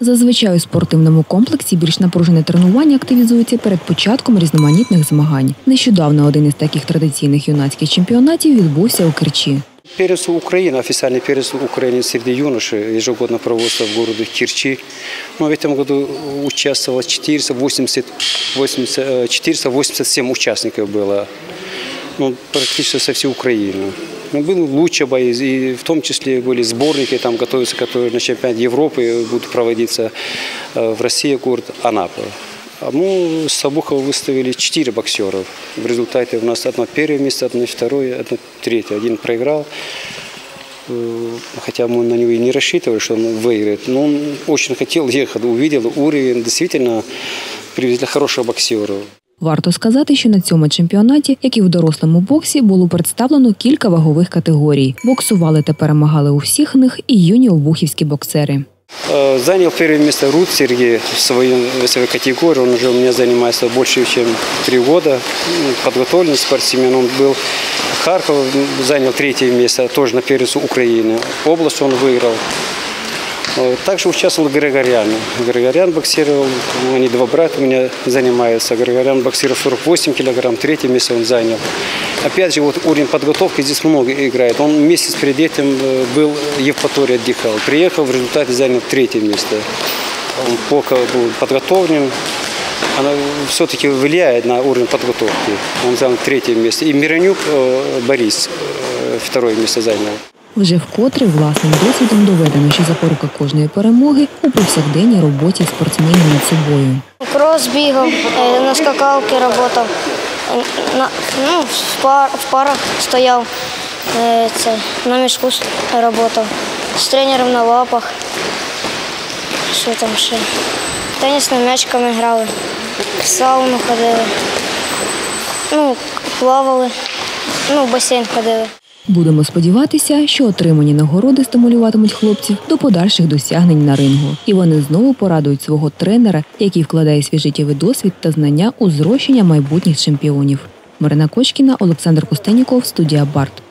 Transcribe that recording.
Зазвичай у спортивному комплексі більш напружене тренування активізується перед початком різноманітних змагань. Нещодавно один із таких традиційних юнацьких чемпіонатів відбувся у Керчі. Перец Украины, официальный перец Украины среди юношей ежегодно проводится в городе Кирчи. Но в этом году участвовало 480, 80, э, 487 участников было. Ну, практически со всей Украины. Ну, лучший бои, и в том числе были сборники, там готовятся, которые на чемпионат Европы будут проводиться э, в России, город Анапа. А мы с Сабухова выставили четыре боксера. В результате у нас одно первое место, одно второе, одно третье. Один проиграл. Э, Хотя мы на него и не рассчитывали, что он выиграет. Но он очень хотел ехать, увидел уровень. Действительно, привезли хороших боксеров. Варто сказати, що на цьому чемпіонаті, як і в дорослому боксі, було представлено кілька вагових категорій. Боксували та перемагали у всіх них і юні обухівські боксери. Э, Занял первое место Рут Сергей в своей весовой категории. Он уже у меня занимается больше, чем три года. Ну, Подготовленный спортсмен он был. Харьков занял третье место, тоже на перец Украины. Область он выиграл. Также участвовал Григорян. Григорян боксировал, они два брата у меня занимаются. Григорян боксировал 48 килограмм, третье место он занял. Опять же, вот уровень подготовки здесь много играет. Он месяц перед этим был в Евпатории отдыхал. Приехал, в результате занял третье место. Он плохо был подготовлен. Она все-таки влияет на уровень подготовки. Он занял третье место. И Миронюк э, Борис э, второе место занял. Вже вкотре власним досвідом доведено, що запорука кожної перемоги у повсякденній роботі спортсменів над собою. Кросс бігав, е, на скакалці працював, ну, в, в парах стояв, е, це, на мішку працював, з тренером на лапах. Що там ще? Тенісними м'ячиками грали, в сауну ходили, ну, плавали, ну, в басейн ходили. Будемо сподіватися, що отримані нагороди стимулюватимуть хлопців до подальших досягнень на рингу, і вони знову порадують свого тренера, який вкладає свій життєвий досвід та знання у зрощення майбутніх чемпіонів. Марина Кочкіна, Олександр Костеніков, студія Барт.